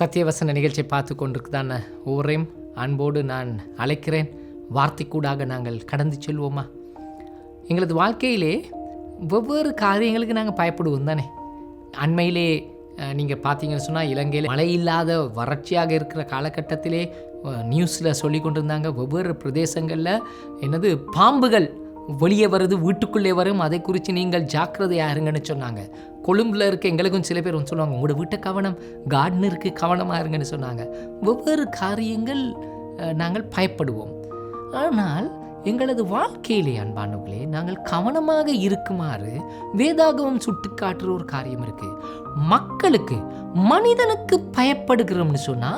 சத்தியவசன நிகழ்ச்சியை பார்த்து கொண்டிருக்குதான ஒவ்வொரையும் அன்போடு நான் அழைக்கிறேன். வார்த்தைக்கூடாக நாங்கள் கடந்து செல்வோமா? எங்களது வாழ்க்கையிலே வெவ்வேறு காரியங்களுக்கு நாங்கள் பயப்படுவோம் தானே? அண்மையிலே நீங்கள் பார்த்தீங்கன்னு சொன்னால் இலங்கையில் மழை இல்லாத வறட்சியாக இருக்கிற காலகட்டத்திலே நியூஸில் சொல்லி கொண்டிருந்தாங்க வெவ்வேறு பிரதேசங்களில் என்னது பாம்புகள் வெளியே வருது வீட்டுக்குள்ளே வரும் அதை குறித்து நீங்கள் ஜாக்கிரதையாக இருங்கன்னு சொன்னாங்க. கொழும்பில் இருக்க எங்களுக்கும் சில பேர் வந்து சொல்லுவாங்க உங்களோட வீட்டை கவனம் கார்டனருக்கு கவனமாக இருங்கன்னு சொன்னாங்க. வெவ்வேறு காரியங்கள் நாங்கள் பயப்படுவோம். ஆனால் எங்களது வாழ்க்கையிலே அன்பானவர்களே நாங்கள் கவனமாக இருக்குமாறு வேதாகவும் சுட்டு காட்டுற ஒரு காரியம் இருக்கு. மக்களுக்கு மனிதனுக்கு பயப்படுகிறோம்னு சொன்னா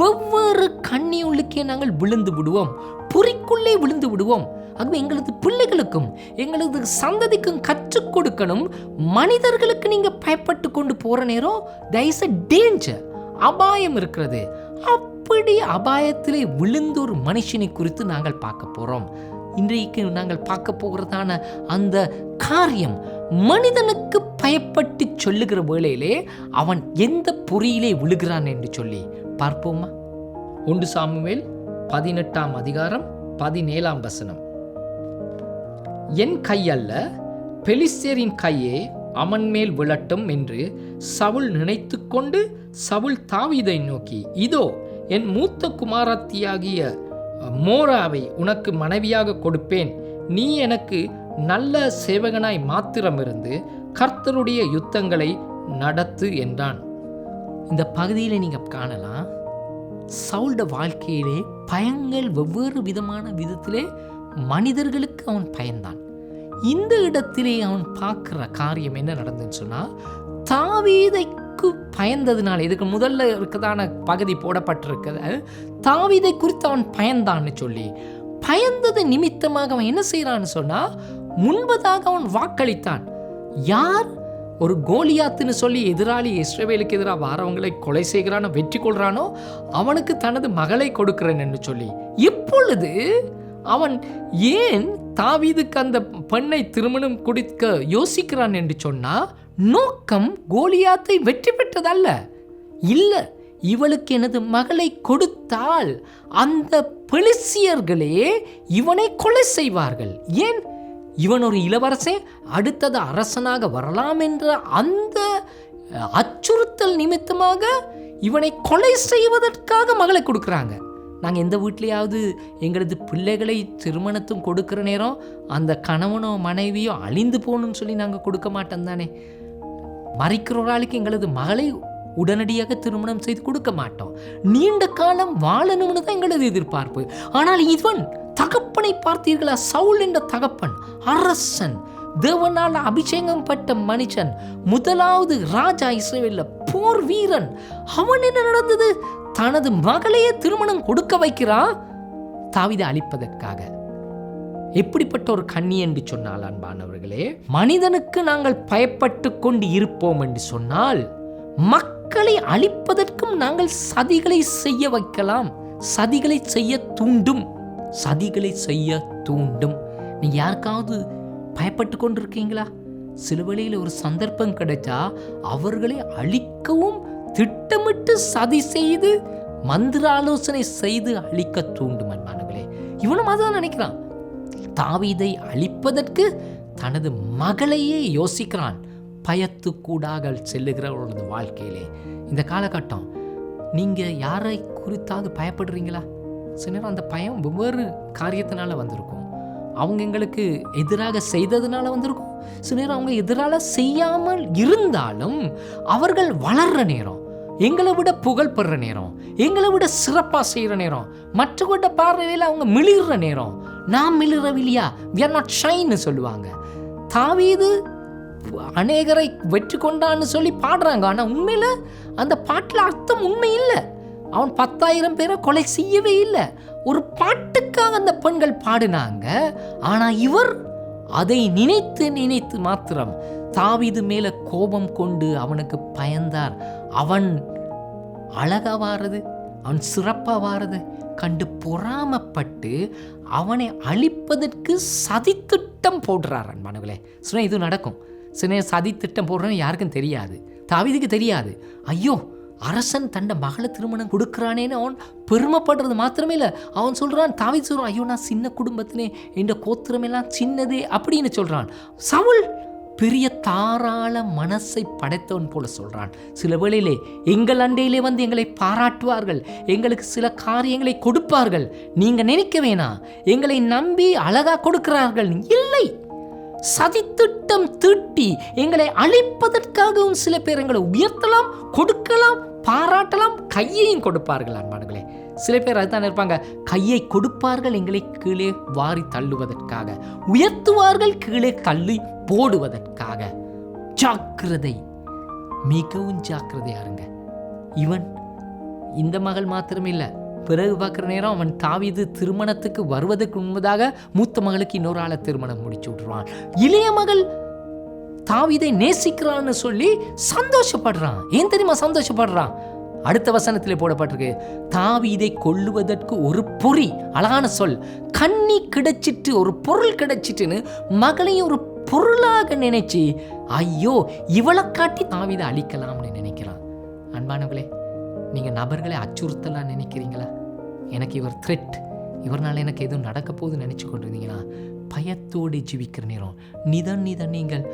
வெவ்வேறு கண்ணி உள்ளுக்கே நாங்கள் விழுந்து விடுவோம். பொறிக்குள்ளே விழுந்து விடுவோம். ஆகவே எங்களது பிள்ளைகளுக்கும் எங்களது சந்ததிக்கும் கற்றுக் கொடுக்கணும். மனிதர்களுக்கு நீங்கள் பயப்பட்டு கொண்டு போகிற நேரம் தயச டேஞ்சர் அபாயம் இருக்கிறது. அப்படி அபாயத்திலே விழுந்த ஒரு மனுஷனை குறித்து நாங்கள் பார்க்க போகிறோம் இன்றைக்கு நாங்கள் பார்க்க போகிறதான அந்த காரியம் மனிதனுக்கு பயப்பட்டு சொல்லுகிற வேளையிலே அவன் எந்த பொறியிலே விழுகிறான் என்று சொல்லி பார்ப்போமா? ஒன்று சாமுவேல் பதினெட்டாம் அதிகாரம் பதினேழாம் வசனம். என் கையல்ல பெலிஸ்தேரின் கையே அவன் மேல் விழட்டும் என்று சவுல் நினைத்துக்கொண்டு சவுல் தாவீதை நோக்கி இதோ என் மூத்த குமாரத்தியாகிய மோராவை உனக்கு மனைவியாக கொடுப்பேன். நீ எனக்கு நல்ல சேவகனாய் மாத்திரமிருந்து கர்த்தருடைய யுத்தங்களை நடத்து என்றான். இந்த பகுதியில் நீங்கள் காணலாம் சவுல்ட வாழ்க்கையிலே பயங்கள் வெவ்வேறு விதமான விதத்திலே மனிதர்களுக்கு அவன் பயந்தான். இந்த இடத்திலே அவன் பார்க்குற காரியம் என்ன நடந்துன்னு சொன்னால் தாவீதைக்கு பயந்ததுனால இதுக்கு முதல்ல இருக்கதான பகுதி போடப்பட்டிருக்கிறது தாவீதை குறித்து அவன் பயந்தான்னு சொல்லி பயந்தது நிமித்தமாக அவன் என்ன செய்கிறான்னு சொன்னால் முன்பதாக அவன் வாக்களித்தான். யார்? ஒரு கோலியாத்துன்னு சொல்லி எதிராளி இஸ்ரேவேலுக்கு எதிராக வாரவங்களை கொலை செய்கிறானோ வெற்றி கொள்கிறானோ அவனுக்கு தனது மகளை கொடுக்கிறேன் என்று சொல்லி இப்பொழுது அவன் ஏன் தாவீதுக்கு அந்த பெண்ணை திருமணம் கொடுக்க யோசிக்கிறான் என்று சொன்னால் நோக்கம் கோலியாத்தை வெற்றி பெற்றதல்ல. இல்லை இவளுக்கு எனது மகளை கொடுத்தால் அந்த பெலிசியர்களே இவனை கொலை செய்வார்கள். ஏன்? இவன் ஒரு இளவரசன் அடுத்தது அரசனாக வரலாம் என்ற அந்த அச்சுறுத்தல் நிமித்தமாக இவனை கொலை செய்வதற்காக மகளை கொடுக்குறாங்க. நாங்கள் எந்த வீட்லேயாவது எங்களது பிள்ளைகளை திருமணத்தும் கொடுக்குற நேரம் அந்த கணவனோ மனைவியோ அழிந்து போகணும்னு சொல்லி நாங்கள் கொடுக்க மாட்டோம் தானே. மறைக்கிற ஒரு ஆளுக்கு எங்களது மகளை உடனடியாக திருமணம் செய்து கொடுக்க மாட்டோம். நீண்ட காலம் வாழணும்னு தான் எங்களது எதிர்பார்ப்பு. ஆனால் இவன் தகப்பனை பார்த்தீர்களா? சவுல் என்ற தகப்பன் அரசன் தேவனால் அபிஷேகம் பட்ட மனுஷன் முதலாவது ராஜா இஸ்ரேவேல்ல போர் வீரன். அவன் என்ன நடந்தது? தனது மகளையே திருமணம் கொடுக்க வைக்கிறான் தாவிதை அழிப்பதற்காக. எப்படிப்பட்ட ஒரு கண்ணி என்று சொன்னால் அன்பானவர்களே மனிதனுக்கு நாங்கள் பயப்பட்டு கொண்டு இருப்போம் என்று சொன்னால் மக்களை அழிப்பதற்கும் நாங்கள் சதிகளை செய்ய வைக்கலாம். சதிகளை செய்ய தூண்டும். சதிகளை செய்ய தூண்டும். நீ யாருக்காவது பயப்பட்டு கொண்டிருக்கீங்களா? சில வழியில் ஒரு சந்தர்ப்பம் கிடைச்சா அவர்களை அழிக்கவும் திட்டமிட்டு சதி செய்து மந்திராலோசனை செய்து அழிக்க தூண்டும் அன்பானவர்களே. இவனும் அதான் நினைக்கிறான். தாவீதை அழிப்பதற்கு தனது மகளையே யோசிக்கிறான். பயத்துக்கூடாக செல்லுகிறவர்களது வாழ்க்கையிலே. இந்த காலகட்டம் நீங்கள் யாரை குறித்தாவது பயப்படுறீங்களா? சில நேரம் அந்த பயம் வெவ்வேறு காரியத்தினால வந்திருக்கும். அவங்க எங்களுக்கு எதிராக செய்ததுனால வந்திருக்கும். சில நேரம் அவங்க எதிரால செய்யாமல் இருந்தாலும் அவர்கள் வளர்ற நேரம் எங்களை விட புகழ்பெடுற நேரம் எங்களை விட சிறப்பாக செய்கிற நேரம் மற்றவர்கிட்ட பார்வையில் அவங்க மிளிர்ற நேரம். நான் மிளிரவில்லையா? வி ஆர் நாட் ஷைன்னு சொல்லுவாங்க. தாவீது அநேகரை வெற்றி கொண்டான்னு சொல்லி பாடுறாங்க. ஆனால் உண்மையில் அந்த பாட்டில் அர்த்தம் உண்மை இல்லை. அவன் பத்தாயிரம் பேரை கொலை செய்யவே இல்லை. ஒரு பாட்டுக்காக அந்த பெண்கள் பாடினாங்க. ஆனால் இவர் அதை நினைத்து நினைத்து மாத்திரம் தாவிது மேலே கோபம் கொண்டு அவனுக்கு பயந்தார். அவன் அழகாக வாரது அவன் சிறப்பாக வாரது கண்டு பொறாமப்பட்டு அவனை அழிப்பதற்கு சதித்திட்டம் போடுறார் அன்பானவர்களே. சொன்ன இது நடக்கும். சில சதித்திட்டம் போடுறேன்னு யாருக்கும் தெரியாது. தவிதுக்கு தெரியாது. ஐயோ அரசன் தண்ட மகளை திருமணம் கொடுக்குறானேன்னு அவன் பெருமைப்படுறது மாத்திரமே இல்லை. அவன் சொல்கிறான் தாவி சொல்கிறான் ஐயோ நான் சின்ன குடும்பத்தினே என் கோத்திரமெல்லாம் சின்னதே அப்படின்னு சொல்கிறான் சவுல் பெரிய தாராள மனசை படைத்தவன் போல சொல்கிறான் சில வேளையிலே எங்கள் அண்டையிலே வந்து எங்களை பாராட்டுவார்கள். எங்களுக்கு சில காரியங்களை கொடுப்பார்கள். நீங்கள் நினைக்க வேணாம் எங்களை நம்பி அழகாக கொடுக்கிறார்கள். இல்லை சதித்திட்டம் தீட்டி எங்களை அழிப்பதற்காகவும் சில பேர் எங்களை உயர்த்தலாம் கொடுக்கலாம் பாராட்டலாம் கையையும் கொடுப்பார்கள் அன்பாடுகளே சில பேர் அதுதான் இருப்பாங்க கையை கொடுப்பார்கள் எங்களை கீழே வாரி தள்ளுவதற்காக. உயர்த்துவார்கள் கீழே தள்ளி போடுவதற்காக. ஜாக்கிரதை. மிகவும் ஜாக்கிரதையாக இருங்க. இவன் இந்த மகள் மாத்திரமில்லை. பிறகு பார்க்குற நேரம் அவன் தாவிது திருமணத்துக்கு வருவதற்கு முன்பதாக மூத்த மகளுக்கு இன்னொரு ஆளை திருமணம் முடிச்சு விட்டுருவான். இளைய மகள் தாவிதை நேசிக்கிறான்னு சொல்லி சந்தோஷப்படுறான். ஏன் தெரியுமா சந்தோஷப்படுறான்? அடுத்த வசனத்தில் போடப்பட்டிருக்கு. தாவீதை கொல்லுவதற்கு ஒரு பொறி அழகான சொல் கண்ணி கிடைச்சிட்டு ஒரு பொருள் கிடைச்சிட்டுன்னு மகளையும் ஒரு பொருளாக நினைச்சு ஐயோ இவளை காட்டி தாவீதை அழிக்கலாம்னு நினைக்கிறான் அன்பானவர்களே நீங்கள் நபர்களை அச்சுறுத்தலாம் நினைக்கிறீங்களா? எனக்கு இவர் த்ரெட் இவர்னால் எனக்கு எதுவும் நடக்க போகுதுன்னு நினச்சி கொண்டிருந்தீங்களா? பயத்தோடு ஜீவிக்கிற நேரம். நிதன் நிதன் நீங்கள்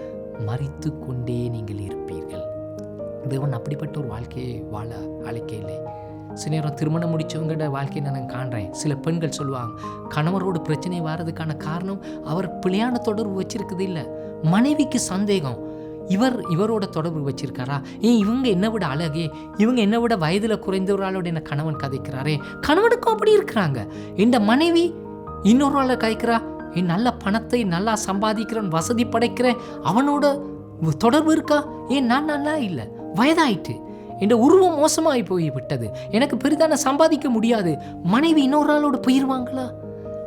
மறித்து கொண்டே நீங்கள் இருப்பீர்கள். தேவன் அப்படிப்பட்ட ஒரு வாழ்க்கையை வாழ அழைக்க இல்லை சில நேரம் திருமணம் முடித்தவங்களோட வாழ்க்கையை நான் காண்றேன். சில பெண்கள் சொல்லுவாங்க கணவரோட பிரச்சனை வர்றதுக்கான காரணம் அவர் பிள்ளையான தொடர்பு வச்சிருக்குது இல்லை. மனைவிக்கு சந்தேகம். இவர் இவரோட தொடர்பு வச்சிருக்காரா? ஏன் இவங்க என்னை விட அழகே. இவங்க என்னை விட வயதில் குறைந்தவர்களோட என்ன கணவன் கதைக்கிறாரே. கணவனுக்கும் அப்படி இருக்கிறாங்க. இந்த மனைவி இன்னொரு ஆளை கதைக்கிறா? என் நல்ல பணத்தை நல்லா சம்பாதிக்கிறேன் வசதி படைக்கிறேன். அவனோட தொடர்பு இருக்கா? ஏன் நான் நல்லா இல்லை. வயதாயிட்டு. என் உருவம் மோசமாகி போய் விட்டது. எனக்கு பெரிதான சம்பாதிக்க முடியாது. மனைவி இன்னொரு ஆளோடு போயிடுவாங்களா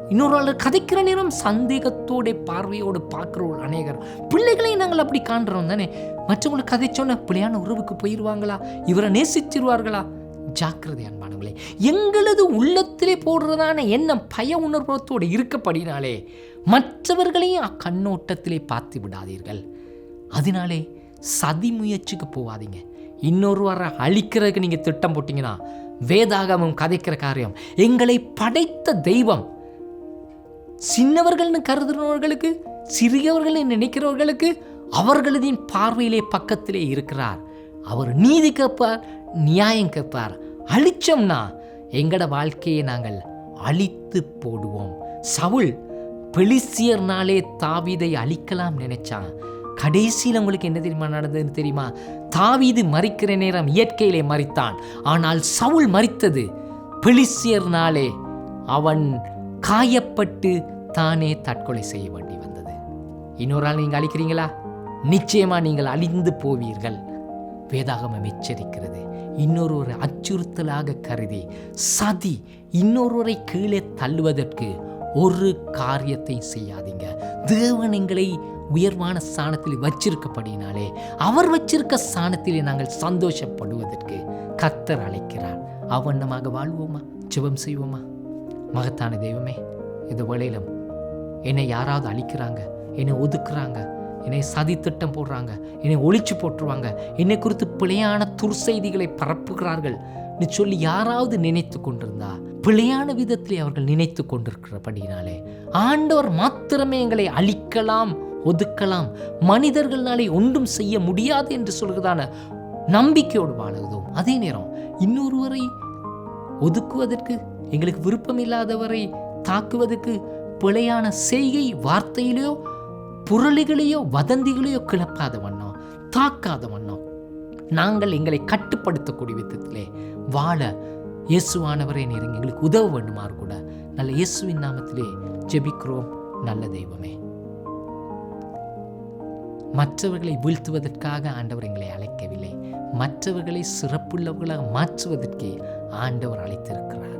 இன்னொரு ஆள் கதைக்கிற நேரம் சந்தேகத்தோட பார்வையோடு பார்க்குறோம் அநேகர். பிள்ளைகளை நாங்கள் அப்படி காண்றோம் தானே? மற்றவங்களை கதைச்சோன்ன பிள்ளையான உறவுக்கு போயிடுவாங்களா இவரை நேசிச்சிருவார்களா? ஜாக்கிரதை அன்பானவங்களே எங்களது உள்ளத்திலே போடுறதான எண்ணம் பய உணர்வத்தோடு இருக்கப்படினாலே மற்றவர்களையும் அக்கண்ணோட்டத்திலே பார்த்து விடாதீர்கள். அதனாலே சதி முயற்சிக்கு போகாதீங்க இன்னொரு இன்னொருவரை அழிக்கிறதுக்கு நீங்கள் திட்டம் போட்டிங்கன்னா வேதாகமம் கதைக்கிற காரியம் எங்களை படைத்த தெய்வம் சின்னவர்கள்னு கருதுகிறவர்களுக்கு சிறியவர்கள் நினைக்கிறவர்களுக்கு அவர்களதின் பார்வையிலே பக்கத்திலே இருக்கிறார். அவர் நீதி கேட்பார் நியாயம் கேட்பார். அழிச்சோம்னா எங்கட வாழ்க்கையை நாங்கள் அழித்து போடுவோம். சவுல் பெலிசியர்னாலே தாவிதை அழிக்கலாம் நினைச்சான். கடைசியில் உங்களுக்கு என்ன தெரியுமா நடந்ததுன்னு தெரியுமா? தாவீது மறிக்கிற நேரம் இயற்கையிலே மறித்தான் ஆனால் சவுல் மறித்தது பெலிசியர்னாலே அவன் காயப்பட்டு தானே தற்கொலை செய்ய வேண்டி வந்தது. இன்னொரு ஆள் நீங்கள் அழிக்கிறீங்களா? நிச்சயமா நீங்கள் அழிந்து போவீர்கள். வேதாகமம் எச்சரிக்கிறது. இன்னொருவரை அச்சுறுத்தலாக கருதி சதி இன்னொருவரை கீழே தள்ளுவதற்கு ஒரு காரியத்தை செய்யாதீங்க. தேவன் எங்களை உயர்வான ஸ்தானத்தில் வச்சிருக்கப்படினாலே அவர் வச்சிருக்க ஸ்தானத்திலே நாங்கள் சந்தோஷப்படுவதற்கு கத்தர் அழைக்கிறார். அவண்ணமாக வாழ்வோமா? ஜெபம் செய்வோமா? மகத்தான தெய்வமே இந்த வேளையிலும் என்னை யாராவது அழிக்கிறாங்க என்னை ஒதுக்குறாங்க என்னை சதி திட்டம் போடுறாங்க என்னை ஒழிச்சு போட்டுருவாங்க என்னை குறித்து பிழையான துர்செய்திகளை பரப்புகிறார்கள் சொல்லி யாராவது நினைத்து கொண்டிருந்தா பிழையான விதத்திலே அவர்கள் நினைத்து கொண்டிருக்கிறபடினாலே ஆண்டவர் மாத்திரமே எங்களை அழிக்கலாம் ஒதுக்கலாம் மனிதர்களாலே ஒன்றும் செய்ய முடியாது என்று சொல்கிறதான நம்பிக்கையோடு வாழுகிறோம். அதே நேரம் இன்னொருவரை ஒதுக்குவதற்கு எங்களுக்கு விருப்பம் இல்லாதவரை தாக்குவதற்கு பிழையான செய்கை வார்த்தையிலையோ புரளிகளையோ வதந்திகளையோ கிளப்பாத வண்ணம் தாக்காத வண்ணம் நாங்கள் எங்களை கட்டுப்படுத்தக்கூடிய விதத்திலே வாழ இயேசுவானவரே நீர் எங்களுக்கு உதவ வேண்டுமாறு கூட நல்ல இயேசுவின் நாமத்திலே ஜெபிக்கிறோம். நல்ல தெய்வமே. மற்றவர்களை வீழ்த்துவதற்காக ஆண்டவர் எங்களை அழைக்கவில்லை. மற்றவர்களை சிறப்புள்ளவர்களாக மாற்றுவதற்கே ஆண்டவர் அழைத்திருக்கிறார்.